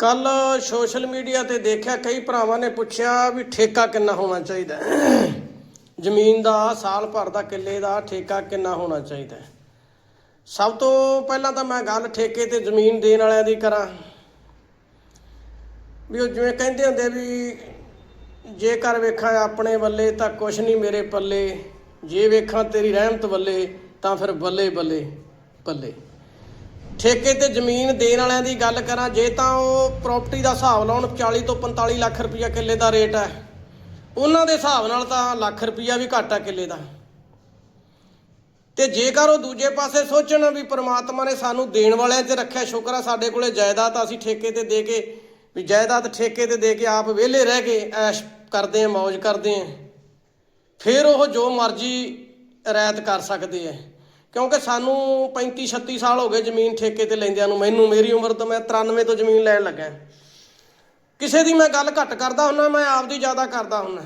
ਕੱਲ social media ਤੇ ਦੇਖਿਆ ਕਈ ਭਰਾਵਾਂ ਨੇ ਪੁੱਛਿਆ ਵੀ ਠੇਕਾ ਕਿੰਨਾ ਹੋਣਾ ਚਾਹੀਦਾ ਜ਼ਮੀਨ ਦਾ, ਸਾਲ ਭਰ ਦਾ, ਕਿੱਲੇ ਦਾ ਠੇਕਾ ਕਿੰਨਾ ਹੋਣਾ ਚਾਹੀਦਾ ਸਭ ਤੋਂ ਪਹਿਲਾਂ ਤਾਂ ਮੈਂ ਗੱਲ ਠੇਕੇ ਤੇ ਜ਼ਮੀਨ ਦੇਣ ਵਾਲਿਆਂ ਦੀ ਕਰਾਂ। ਵੀ ਉਹ ਜਿਵੇਂ ਕਹਿੰਦੇ ਹੁੰਦੇ ਵੀ ਜੇਕਰ ਵੇਖਾਂ ਆਪਣੇ ਵੱਲੇ ਤਾਂ ਕੁਛ ਨਹੀਂ ਮੇਰੇ ਪੱਲੇ, ਜੇ ਵੇਖਾਂ ਤੇਰੀ ਰਹਿਮਤ ਵੱਲੇ ਤਾਂ ਫਿਰ ਬੱਲੇ ਬੱਲੇ ਬੱਲੇ। ਠੇਕੇ ਤੇ ਜ਼ਮੀਨ ਦੇਣ ਵਾਲਿਆਂ ਦੀ ਗੱਲ ਕਰਾਂ, ਜੇ ਤਾਂ ਉਹ ਪ੍ਰਾਪਰਟੀ ਦਾ ਹਿਸਾਬ ਲਾਉਣ 40 ਤੋਂ 45 ਲੱਖ ਰੁਪਈਆ ਕਿੱਲੇ ਦਾ ਰੇਟ ਹੈ। ਉਹਨਾਂ ਦੇ ਹਿਸਾਬ ਨਾਲ ਤਾਂ ਲੱਖ ਰੁਪਈਆ ਵੀ ਘੱਟ ਆ ਕਿੱਲੇ ਦਾ। ਤੇ ਜੇਕਰ ਉਹ ਦੂਜੇ ਪਾਸੇ ਸੋਚਣ ਵੀ ਪ੍ਰਮਾਤਮਾ ਨੇ ਸਾਨੂੰ ਦੇਣ ਵਾਲਿਆਂ 'ਚ ਰੱਖਿਆ ਸ਼ੁਕਰ ਆ, ਸਾਡੇ ਕੋਲੇ ਜਾਇਦਾਦ ਅਸੀਂ ਠੇਕੇ ਤੇ ਦੇ ਕੇ, ਵੀ ਜਾਇਦਾਦ ਠੇਕੇ ਤੇ ਦੇ ਕੇ ਆਪ ਵਿਹਲੇ ਰਹਿ ਕੇ ਐਸ਼ ਕਰਦੇ ਆ ਮौज ਕਰਦੇ ਆ ਫਿਰ ਉਹ ਜੋ ਮਰਜ਼ੀ ਰਾਇਤ ਕਰ ਸਕਦੇ ਆ ਕਿਉਂਕਿ ਸਾਨੂੰ 35 36 ਸਾਲ ਹੋ ਗਏ ਜ਼ਮੀਨ ਠੇਕੇ ਤੇ ਲੈਂਦਿਆਂ ਨੂੰ। ਮੈਨੂੰ ਮੇਰੀ ਉਮਰ ਤੋਂ ਮੈਂ 93 ਤੋਂ ਜ਼ਮੀਨ ਲੈਣ ਲੱਗਾ ਕਿਸੇ ਦੀ ਮੈਂ ਗੱਲ ਘੱਟ ਕਰਦਾ ਹੁੰਨਾ, ਮੈਂ ਆਪਦੀ ਜ਼ਿਆਦਾ ਕਰਦਾ ਹੁੰਨਾ।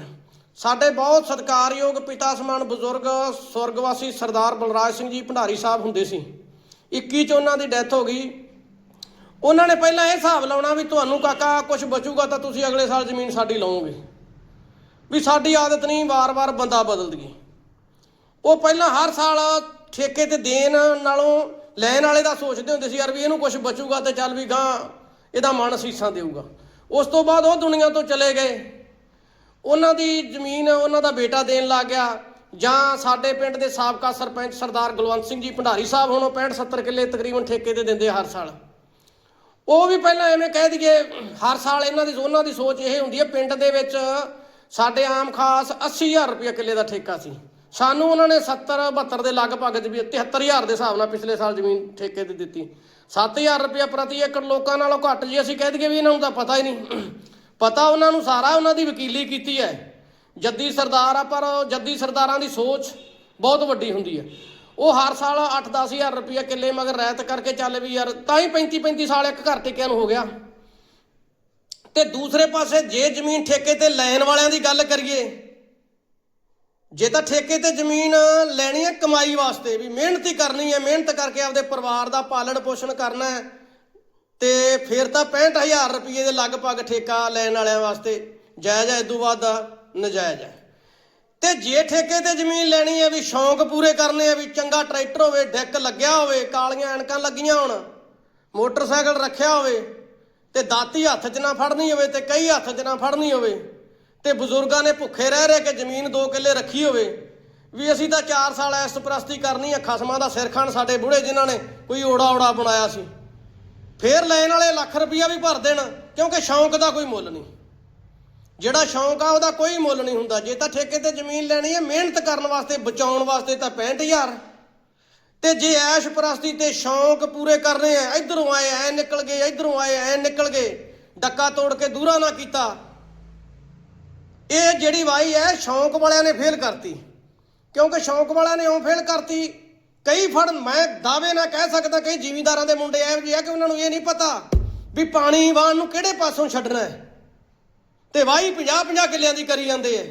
ਸਾਡੇ ਬਹੁਤ ਸਤਿਕਾਰਯੋਗ ਪਿਤਾ ਸਮਾਨ ਬਜ਼ੁਰਗ, ਸਵਰਗਵਾਸੀ ਸਰਦਾਰ ਬਲਰਾਜ ਸਿੰਘ ਜੀ ਭੰਡਾਰੀ ਸਾਹਿਬ ਹੁੰਦੇ ਸੀ। 21 ਚ ਉਹਨਾਂ ਦੀ ਡੈਥ ਹੋ ਗਈ। ਉਹਨਾਂ ਨੇ ਪਹਿਲਾਂ ਇਹ ਹਿਸਾਬ ਲਾਉਣਾ ਵੀ ਤੁਹਾਨੂੰ ਕਾਕਾ ਕੁਝ ਬਚੂਗਾ ਤਾਂ ਤੁਸੀਂ ਅਗਲੇ ਸਾਲ ਜ਼ਮੀਨ ਸਾਡੀ ਲਓਗੇ ਵੀ ਸਾਡੀ ਆਦਤ ਨਹੀਂ, ਵਾਰ-ਵਾਰ ਬੰਦਾ ਬਦਲ ਬਦਲਦੀ ਉਹ ਪਹਿਲਾਂ ਹਰ ਸਾਲ ਠੇਕੇ ਤੇ ਦੇਣ ਨਾਲੋਂ ਲੈਣ ਵਾਲੇ ਦਾ ਸੋਚਦੇ ਹੁੰਦੇ ਸੀ ਯਾਰ ਵੀ ਇਹਨੂੰ ਕੁਝ ਬਚੂਗਾ ਤੇ ਚੱਲ ਵੀ ਗਾਂ, ਇਹਦਾ ਮਨ ਸੀਸਾਂ ਦੇਊਗਾ। ਉਸ ਤੋਂ ਬਾਅਦ ਉਹ ਦੁਨੀਆ ਤੋਂ ਚਲੇ ਗਏ। ਉਹਨਾਂ ਦੀ ਜ਼ਮੀਨ ਉਹਨਾਂ ਦਾ ਬੇਟਾ ਦੇਣ ਲੱਗ ਗਿਆ। ਜਾਂ ਸਾਡੇ ਪਿੰਡ ਦੇ ਸਾਬਕਾ ਸਰਪੰਚ ਸਰਦਾਰ ਗੁਲਵੰਤ ਸਿੰਘ ਜੀ ਭੰਡਾਰੀ ਸਾਹਿਬ ਹੁਣ ਉਹ 65 70 ਕਿੱਲੇ ਤਕਰੀਬਨ ਠੇਕੇ ਤੇ ਦਿੰਦੇ ਹਰ ਸਾਲ। ਉਹ ਵੀ ਪਹਿਲਾਂ ਐਵੇਂ ਕਹਿ ਦਈਏ, ਹਰ ਸਾਲ ਇਹਨਾਂ ਦੀ, ਉਹਨਾਂ ਦੀ ਸੋਚ ਇਹ ਹੁੰਦੀ ਹੈ, ਪਿੰਡ ਦੇ ਵਿੱਚ ਸਾਡੇ ਆਮ ਖਾਸ 80000 ਰੁਪਏ ਕਿੱਲੇ ਦਾ ਠੇਕਾ ਸੀ। ਸਾਨੂੰ ਉਹਨਾਂ ਨੇ 70 72 ਦੇ ਲਗਭਗ ਜੀ 73000 ਦੇ ਹਿਸਾਬ ਨਾਲ ਪਿਛਲੇ ਸਾਲ ਜ਼ਮੀਨ ਠੇਕੇ ਤੇ ਦਿੱਤੀ। 7000 ਰੁਪਏ ਪ੍ਰਤੀ ਏਕੜ ਲੋਕਾਂ ਨਾਲੋਂ ਘੱਟ ਜੀ, ਅਸੀਂ ਕਹਿ ਦਈਏ ਵੀ ਇਹਨਾਂ ਨੂੰ ਤਾਂ ਪਤਾ ਹੀ ਨਹੀਂ। ਪਤਾ ਉਹਨਾਂ ਨੂੰ ਸਾਰਾ ਉਹਨਾਂ ਦੀ ਵਕੀਲੀ ਕੀਤੀ ਹੈ। ਜੱਦੀ ਸਰਦਾਰ ਆ, ਪਰ ਜੱਦੀ ਸਰਦਾਰਾਂ ਦੀ ਸੋਚ ਬਹੁਤ ਵੱਡੀ ਹੁੰਦੀ ਹੈ। ਉਹ ਹਰ ਸਾਲ 8-10000 ਰੁਪਏ ਕਿੱਲੇ ਮਗਰ ਰਹਿਤ ਕਰਕੇ ਚੱਲ ਵੀ ਯਾਰ, ਤਾਂ ਹੀ 35-35 ਸਾਲ ਇੱਕ ਘਰ ਟਿਕਿਆਂ ਨੂੰ ਹੋ ਗਿਆ। ਤੇ ਦੂਸਰੇ ਪਾਸੇ ਜੇ ਜ਼ਮੀਨ ਠੇਕੇ ਤੇ ਲੈਣ ਵਾਲਿਆਂ ਦੀ ਗੱਲ ਕਰੀਏ ਜੇ ਤਾਂ ਠੇਕੇ ਤੇ ਜ਼ਮੀਨ ਲੈਣੀ ਹੈ ਕਮਾਈ ਵਾਸਤੇ ਵੀ, ਮਿਹਨਤ ਹੀ ਕਰਨੀ ਹੈ, ਮਿਹਨਤ ਕਰਕੇ ਆਪਦੇ ਪਰਿਵਾਰ ਦਾ ਪਾਲਣ ਪੋਸ਼ਣ ਕਰਨਾ ਹੈ, ਤੇ ਫਿਰ ਤਾਂ 65000 ਰੁਪਏ ਦੇ ਲਗਭਗ ਠੇਕਾ ਲੈਣ ਵਾਲਿਆਂ ਵਾਸਤੇ ਜਾਇਜ਼ ਹੈ ਇਦੋਂ ਬਾਅਦ ਦਾ ਨਜਾਇਜ਼ ਹੈ। ਤੇ ਜੇ ਠੇਕੇ ਤੇ ਜ਼ਮੀਨ ਲੈਣੀ ਹੈ ਵੀ ਸ਼ੌਂਕ ਪੂਰੇ ਕਰਨੇ ਆ ਵੀ ਚੰਗਾ ਟਰੈਕਟਰ ਹੋਵੇ, ਡੈਕ ਲੱਗਿਆ ਹੋਵੇ, ਕਾਲੀਆਂ ਐਨਕਾਂ ਲੱਗੀਆਂ ਹੋਣ, ਮੋਟਰਸਾਈਕਲ ਰੱਖਿਆ ਹੋਵੇ, ਤੇ ਦਾਤੀ ਹੱਥ 'ਚ ਨਾ ਫੜਨੀ ਹੋਵੇ ਤੇ ਕਈ ਹੱਥ 'ਚ ਨਾ ਫੜਨੀ ਹੋਵੇ ਤੇ ਬਜ਼ੁਰਗਾਂ ਨੇ ਭੁੱਖੇ ਰਹਿ ਰਹਿ ਕੇ ਜ਼ਮੀਨ ਦੋ ਕਿੱਲੇ ਰੱਖੀ ਹੋਵੇ। ਵੀ ਅਸੀਂ ਤਾਂ 4 ਸਾਲ ਐਸ ਪ੍ਰਸਤੀ ਕਰਨੀ ਆ, ਖਸਮਾਂ ਦਾ ਸਿਰ ਖਾਣ ਸਾਡੇ ਬੁੜੇ ਜਿਨ੍ਹਾਂ ਨੇ ਕੋਈ ਓੜਾ ਓੜਾ ਬਣਾਇਆ ਸੀ। ਫੇਰ ਲੈਣ ਵਾਲੇ ਲੱਖ ਰੁਪਈਆ ਵੀ ਭਰ ਦੇਣ, ਕਿਉਂਕਿ ਸ਼ੌਂਕ ਦਾ ਕੋਈ ਮੁੱਲ ਨਹੀਂ। ਜਿਹੜਾ ਸ਼ੌਂਕ ਆ, ਉਹਦਾ ਕੋਈ ਮੁੱਲ ਨਹੀਂ ਹੁੰਦਾ। ਜੇ ਤਾਂ ਠੇਕੇ ਤੇ ਜ਼ਮੀਨ ਲੈਣੀ ਹੈ ਮਿਹਨਤ ਕਰਨ ਵਾਸਤੇ, ਬਚਾਉਣ ਵਾਸਤੇ ਤਾਂ 65000 ਤੇ ਜੇ ਐਸ਼ ਪ੍ਰਸਤੀ ਤੇ ਸ਼ੌਂਕ ਪੂਰੇ ਕਰਨੇ ਆ, ਇਧਰੋਂ ਆਏ, ਐ ਨਿਕਲ ਗਏ, ਇਧਰੋਂ ਆਏ, ਐ ਨਿਕਲ ਗਏ, ਡੱਕਾ ਤੋੜ ਕੇ ਦੂਰਾ ਨਾ ਕੀਤਾ ਇਹ ਜਿਹੜੀ ਵਾਈ ਹੈ, ਸ਼ੌਂਕ ਵਾਲਿਆਂ ਨੇ ਫੇਲ ਕਰਤੀ। ਕਿਉਂਕਿ ਸ਼ੌਂਕ ਵਾਲਿਆਂ ਨੇ ਉਹ ਫੇਲ ਕਰਤੀ। ਕਈ ਫੜ, ਮੈਂ ਦਾਅਵੇ ਨਾਲ ਕਹਿ ਸਕਦਾ, ਕਈ ਜ਼ਿਮੀਂਦਾਰਾਂ ਦੇ ਮੁੰਡੇ ਇਹੋ ਜਿਹੇ ਆ ਕਿ ਉਹਨਾਂ ਨੂੰ ਇਹ ਨਹੀਂ ਪਤਾ ਵੀ ਪਾਣੀ ਵਾਣ ਨੂੰ ਕਿਹੜੇ ਪਾਸੋਂ ਛੱਡਣਾ ਹੈ। ਤੇ ਵਾਈ 50 50 ਕਿੱਲਿਆਂ ਦੀ ਕਰੀ ਜਾਂਦੇ ਐ।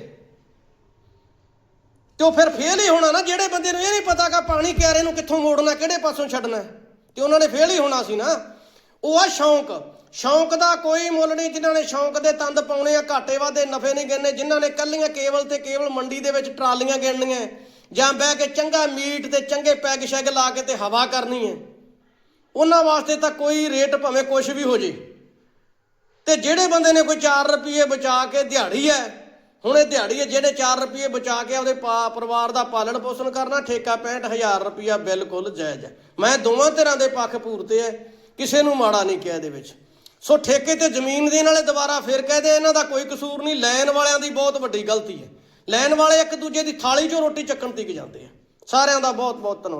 ਤੇ ਉਹ ਫਿਰ ਫੇਲ ਹੀ ਹੋਣਾ ਨਾ, ਜਿਹੜੇ ਬੰਦੇ ਨੂੰ ਇਹ ਨਹੀਂ ਪਤਾ ਕਿ ਪਾਣੀ ਕਿਆਰੇ ਨੂੰ ਕਿੱਥੋਂ ਮੋੜਨਾ, ਕਿਹੜੇ ਪਾਸੋਂ ਛੱਡਣਾ। ਹੈ। ਤੇ ਉਹਨਾਂ ਨੇ ਫੇਲ ਹੀ ਹੋਣਾ ਸੀ ਨਾ। ਉਹ ਆ ਸ਼ੌਂਕ। ਸ਼ੌਂਕ ਦਾ ਕੋਈ ਮੁੱਲ ਨਹੀਂ ਜਿਨ੍ਹਾਂ ਨੇ ਸ਼ੌਂਕ ਦੇ ਤੰਦ ਪਾਉਣੇ ਆ, ਘਾਟੇ ਵਾਦੇ ਨਫੇ ਨਹੀਂ ਗਿਣਨੇ, ਜਿਨ੍ਹਾਂ ਨੇ ਕੱਲੀਆਂ ਕੇਵਲ ਤੇ ਕੇਵਲ ਮੰਡੀ ਦੇ ਵਿੱਚ ਟਰਾਲੀਆਂ ਗਿਣਨੀਆਂ ਜਾਂ ਬਹਿ ਕੇ ਚੰਗਾ ਮੀਟ ਤੇ ਚੰਗੇ ਪੈਗ ਸ਼ੈਗ ਲਾ ਕੇ ਤੇ ਹਵਾ ਕਰਨੀ ਹੈ ਉਹਨਾਂ ਵਾਸਤੇ ਤਾਂ ਕੋਈ ਰੇਟ ਭਾਵੇਂ ਕੁਝ ਵੀ ਹੋ ਜੇ। ਤੇ ਜਿਹੜੇ ਬੰਦੇ ਨੇ ਕੋਈ 4 ਰੁਪਏ ਬਚਾ ਕੇ ਦਿਹਾੜੀ ਹੈ ਹੁਣ ਇਹ ਦਿਹਾੜੀ ਹੈ ਜਿਹੜੇ 4 ਰੁਪਏ ਬਚਾ ਕੇ ਆਪਦੇ ਪਾ- ਪਰਿਵਾਰ ਦਾ ਪਾਲਣ ਪੋਸ਼ਣ ਕਰਨਾ, ਠੇਕਾ 65000 ਰੁਪਇਆ ਬਿਲਕੁਲ ਜਾਇਜ਼ ਹੈ ਮੈਂ ਦੋਵਾਂ ਤਰ੍ਹਾਂ ਦੇ ਪੱਖ ਪੂਰਤੇ ਹੈ ਕਿਸੇ ਨੂੰ ਮਾੜਾ ਨਹੀਂ ਕਿਹਾ ਇਹਦੇ ਵਿੱਚ। ਸੋ ਠੇਕੇ ਤੇ ਜ਼ਮੀਨ ਦੇਣ ਵਾਲੇ ਦੁਬਾਰਾ ਫਿਰ ਕਹਦੇ ਇਹਨਾਂ ਦਾ ਕੋਈ ਕਸੂਰ ਨਹੀਂ, ਲੈਣ ਵਾਲਿਆਂ ਦੀ ਬਹੁਤ ਵੱਡੀ ਗਲਤੀ ਹੈ। ਲੈਣ ਵਾਲੇ ਇੱਕ ਦੂਜੇ ਦੀ ਥਾਲੀ 'ਚੋਂ ਰੋਟੀ ਚੱਕਣ ਤੀਕ ਜਾਂਦੇ ਆ। ਸਾਰਿਆਂ ਦਾ ਬਹੁਤ ਬਹੁਤ ਧੰਨਵਾਦ।